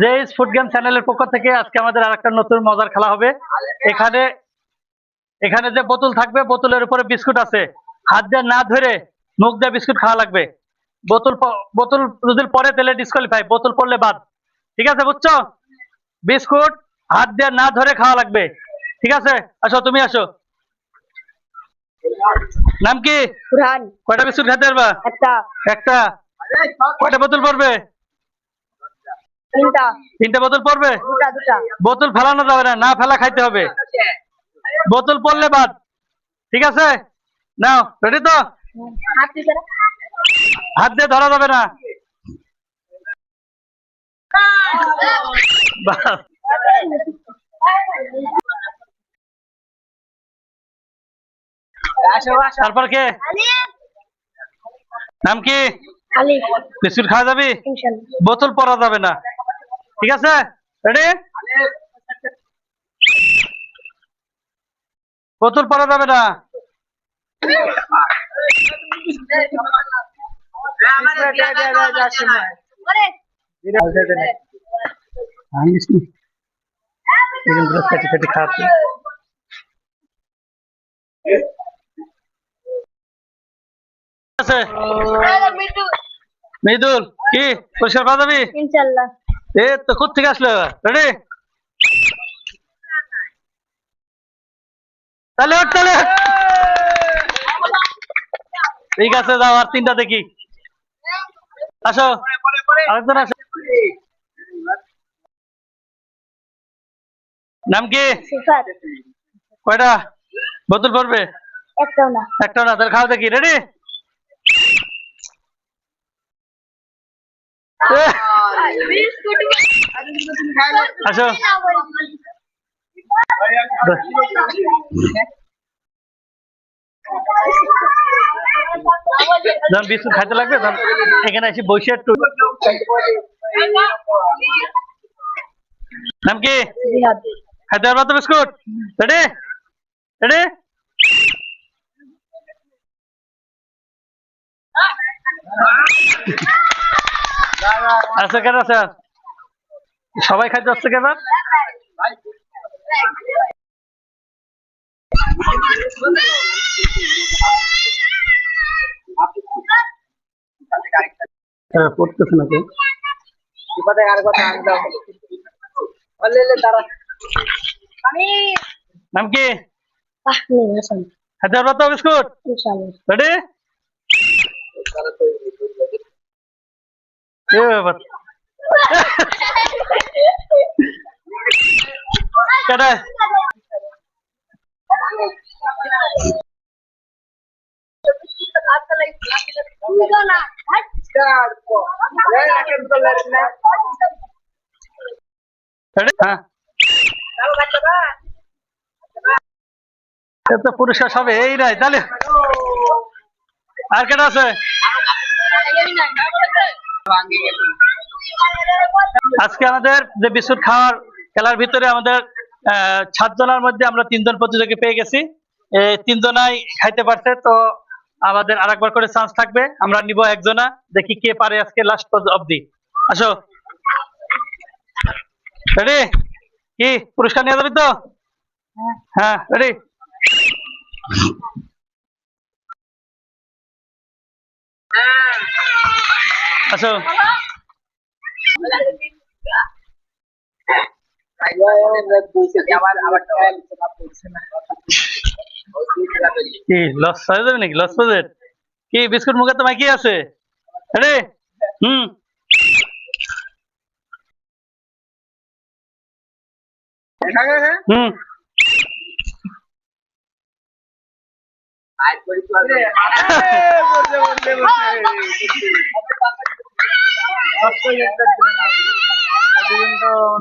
যে food game চ্যানেলের পক্ষ থেকে আজকে আমাদের আরেকটা নতুন মজার খেলা হবে। এখানে এখানে যে বোতল থাকবে বোতলের উপরে বিস্কুট আছে। হাত দিয়ে না ধরে মুখ দিয়ে বিস্কুট খাওয়া লাগবে। বোতল বোতল যদি পরে তাহলে ডিসকোয়ালিফাই বোতল পড়লে বাদ। ঠিক আছে বুঝছ? বিস্কুট হাত দিয়ে না ধরে খাওয়া লাগবে। ঠিক আছে? আসো তুমি আসো। নাম কি? কয়টা বিস্কুট খেতে পারবা? একটা। একটা। কয়টা বোতল পড়বে তিনটা। তিনটা বোতল পড়বে? বোতল ফেলানো যাবে না না ফেলা খাইতে হবে। বোতল পড়লে বাদ। ঠিক আছে? নাও রেডি তো? হাত দিয়ে ধরা। যাবে না। তারপর কে? নাম কি? বিস্কুট খাওয়া যাবি? বোতল পরা যাবে না। ঠিক আছে? রেডি বোতল পরা যাবে না আছে। মৃদুল কি? পরিষ্কার পাওয়া যাবি? ইনশাল্লাহ। এ তো কোথ থেকে আসলো? রেডি তাহলে তাহলে ঠিক আছে যাও আর তিনটা দেখি। আসো। আরেকজন আসো। নাম কি? কয়টা? বোতল পড়বে? একটাও না। একটা না তাহলে খাও দেখি রেডি বিস্কুট খাইতে লাগবে? তখন এখানে এসে বসে একটু। নাম কি? খাইতে পারবা তো বিস্কুট? রেডি? রেডি? আছে কেন আছে সবাই খাইতে আসছে কেন? হ্যাঁ, পড়তেছে নাম কি? বিস্কুট? রেডি এ বাবা কেডা রেডি হ্যাঁ এ তো পুরস্কার সবে এই নাই তাহলে। আর কেটা আছে? আজকে আমাদের যে বিস্কুট খাওয়ার খেলার ভিতরে আমাদের আহ, সাতজনের মধ্যে আমরা তিনজন প্রতিযোগী পেয়ে গেছি। তিনজনাই খাইতে পারছে তো আমাদের আরেকবার করে চান্স থাকবে। আমরা নিব একজনা দেখি কে পারে আজকে লাস্ট অবধি। আসো। রেডি কি পুরস্কার নিয়ে যাবি তো? হ্যাঁ রেডি আসো কি লস হয়ে যাবে নাকি? লস কি বিস্কুট মুখে তোমার কি আছে। রে হুম। হুম।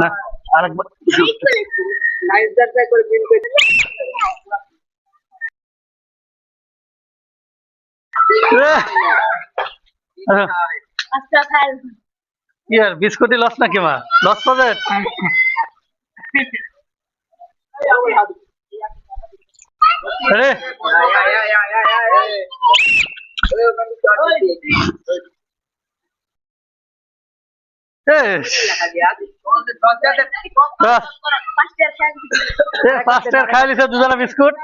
না। আরেকবার। আচ্ছা আর বিস্কুটই লস নাকি মা? লস প্রজেক্ট রে এ বাহ, পাঁচটার খেয়াল এ ফার্স্টের খাই লিছে দুজনে বিস্কুট।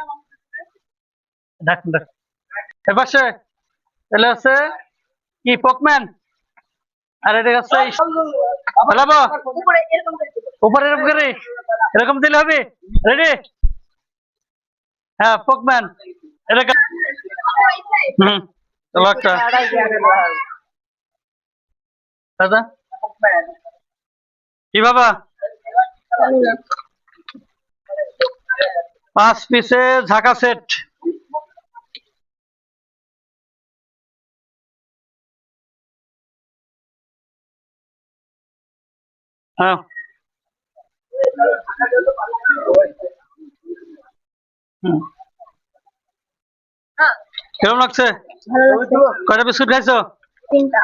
এপাশে তাহলে হচ্ছে কি, পকম্যান? আর এটা হচ্ছে। উপরে এরকম করে এরকম দিলে হবে। রেডি? হ্যাঁ পকম্যান এরকম হুম একটা দাদা? কি বাবা? পাঁচ পিসে ঝাঁকা সেট। হ্যাঁ। কিরম লাগছে? লাগছে। কয়টা বিস্কুট খাইছো? তিনটা।